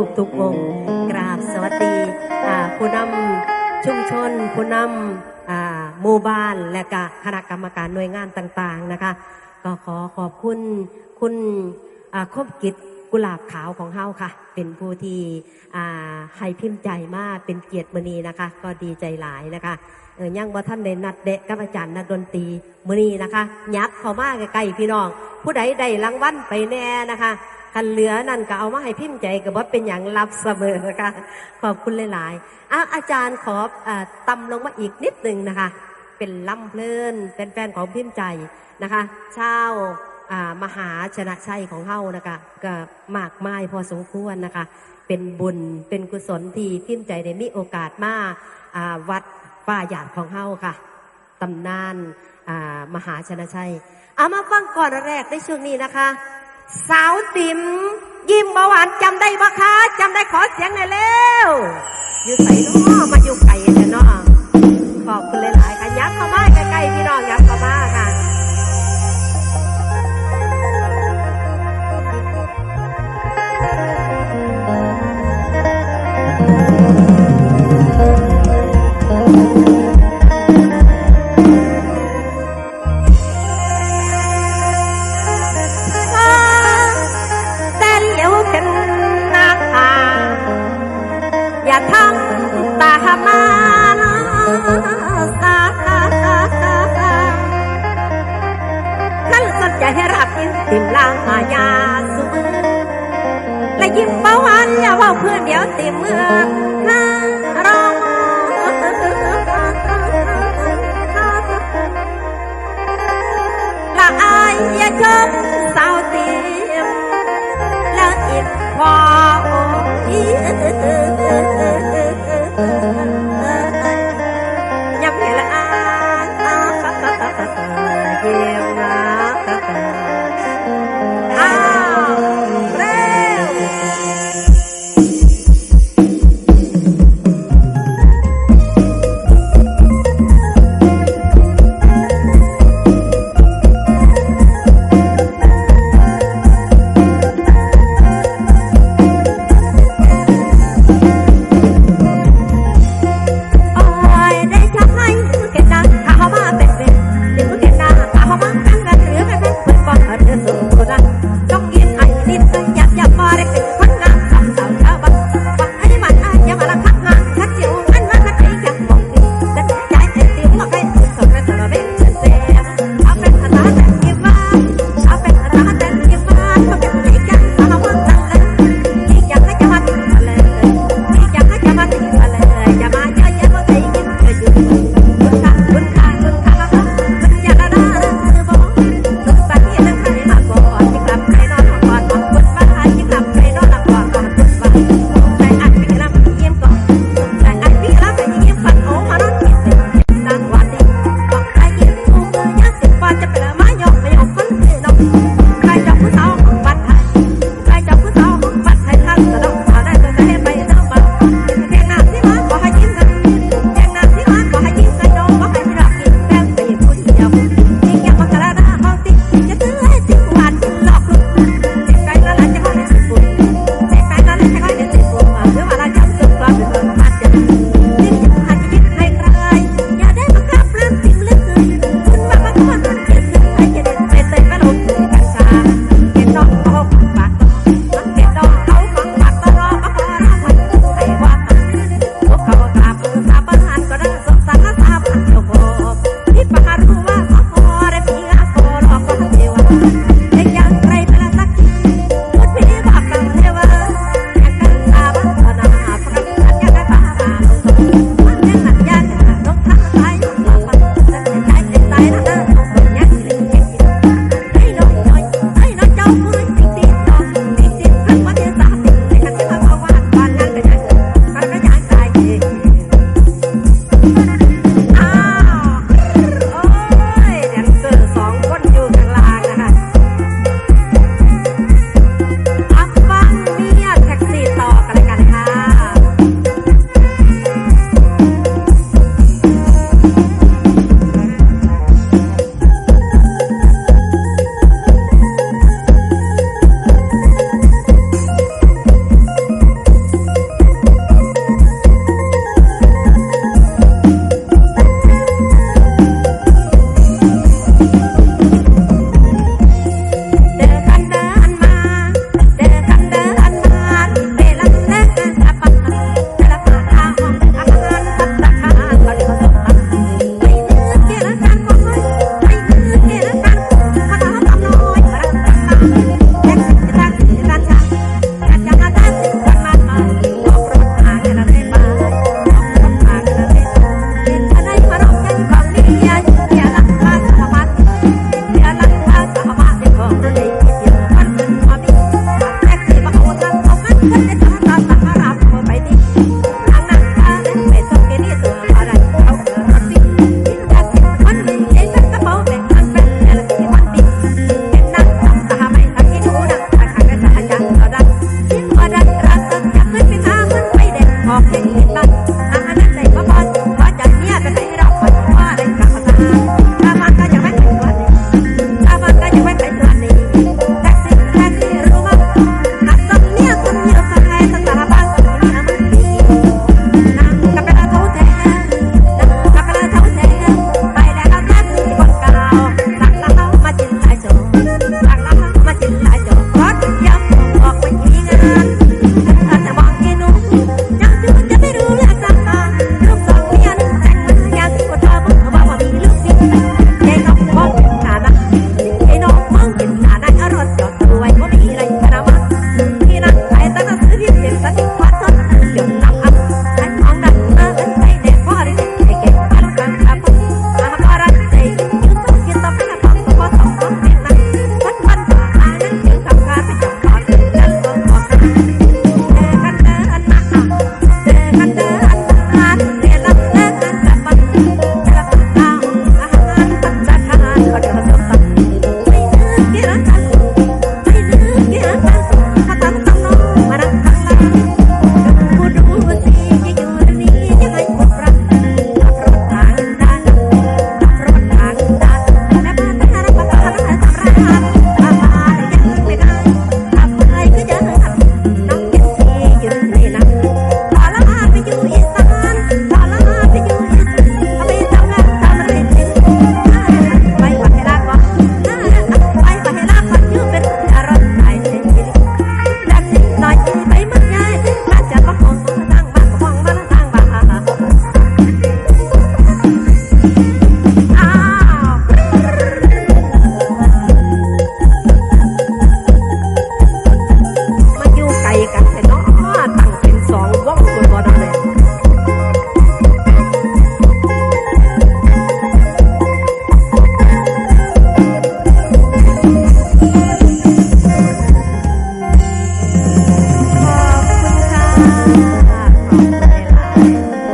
รูปทุกวงกราบสวัสดีผู้นำชุมชน ผู้นำหมู่บ้านและก็คณะกรรมการหน่วยงานต่างๆนะคะก็ขอขอบคุณคุณคบกิจกุหลาบขาวของเฮาค่ะ เป็นผู้ที่ให้พิมพ์ใจมากเป็นเกียรติมณีนะคะ ก็ดีใจหลายนะคะยังว่าท่านได้นัดเดะกับอาจารย์นักดนตรีมือนี้นะคะยับเข้ามาใกล้ๆพี่น้อง ผู้ใดได้รางวัลไปแน่นะคะ คันเหลือนั่นก็เอามาให้พิมพ์ใจกับว่าเป็นอย่างรับเสมอนะคะขอบคุณหลายๆอะอาจารย์ขออ่าตำลงมาอีกนิดหนึ่งนะคะ เป็นล่ำเพลินเป็นแฟนของพิมพ์ใจนะคะเช่ามหาชนะชัยของเฮานะคะก็มากมายพอสมควรนะคะ เป็นบุญเป็นกุศลที่พิมพ์ใจได้มีโอกาสมาวัดป่าหยาดของเฮาค่ะตำนานมหาชนะชัยเอามาฟังก่อนแรกในช่วงนี้นะคะ สาวติ๋มยิ้มเบาหวานจำได้ปะคะจำได้ขอเสียงหน่อยเร็วอยู่ใส่น้อมา ติเมือง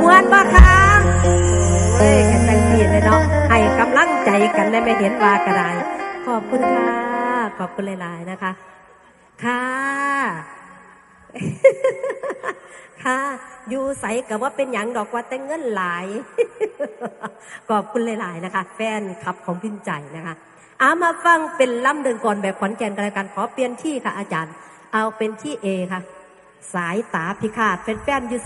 มวนบ่ค่ะเอ้ยกันตั้งทีเลยเนาะให้กำลังใจกันได้ไม่เห็นว่ากระไรขอบคุณค่ะ ขอบคุณหลายๆนะคะ ค่ะ ค่ะอยู่ใสกับว่าเป็นหยังดอกว่าแต่เงินหลาย ขอบคุณหลายๆนะคะ แฟนคลับของพินใจนะคะเอามาฟังเป็นล่ำเดินก่อนแบบขอนแก่นกันแล้วกันขอเปลี่ยนที่ค่ะอาจารย์ เอาเป็นที่เอค่ะ สายตาพิฆาตแฟนๆอยู่